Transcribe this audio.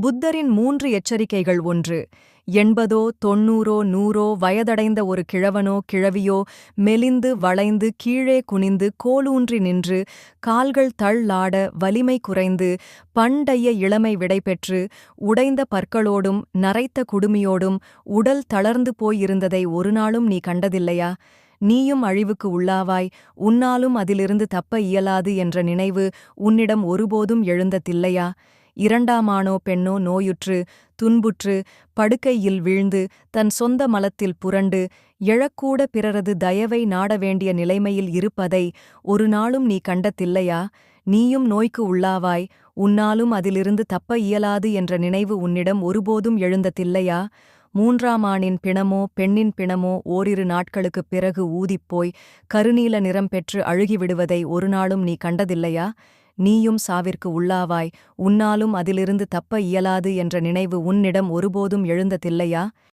புத்தரின் மூன்று எச்சரிக்கைகள் ஒன்று. எண்பதோ தொன்னூறோ நூறோ வயதடைந்த ஒரு கிழவனோ கிழவியோ மெலிந்து வளைந்து கீழே குனிந்து கோலூன்றி நின்று கால்கள் தள்ளாட வலிமை குறைந்து பண்டைய இளமை விடைபெற்று உடைந்த பற்களோடும் நரைத்த குடுமியோடும் உடல் தளர்ந்து போயிருந்ததை ஒருநாளும் நீ கண்டதில்லையா? நீயும் அழிவுக்கு உள்ளாவாய் உன்னாலும் அதிலிருந்து தப்ப இயலாது என்ற நினைவு உன்னிடம் ஒருபோதும் எழுந்ததில்லையா? இரண்டாமானோ பெண்ணோ நோயுற்று துன்புற்று படுக்கையில் வீழ்ந்து தன் சொந்த மலத்தில் புரண்டு எழக்கூட பிறரது தயவை நாட வேண்டிய நிலைமையில் இருப்பதை ஒரு நாளும் நீ கண்டதில்லையா? நீயும் நோய்க்கு உள்ளாவாய் உன்னாலும் அதிலிருந்து தப்ப இயலாது என்ற நினைவு உன்னிடம் ஒருபோதும் எழுந்ததில்லையா? மூன்றாமானின் பிணமோ பெண்ணின் பிணமோ ஓரிரு நாட்களுக்குப் பிறகு ஊதிப்போய் கருநீல நிறம் பெற்று அழுகிவிடுவதை ஒருநாளும் நீ கண்டதில்லையா? நீயும் சாவிற்கு உள்ளாவாய். உன்னாலும் அதிலிருந்து தப்ப இயலாது என்ற நினைவு உன்னிடம் ஒருபோதும் எழுந்ததில்லையா?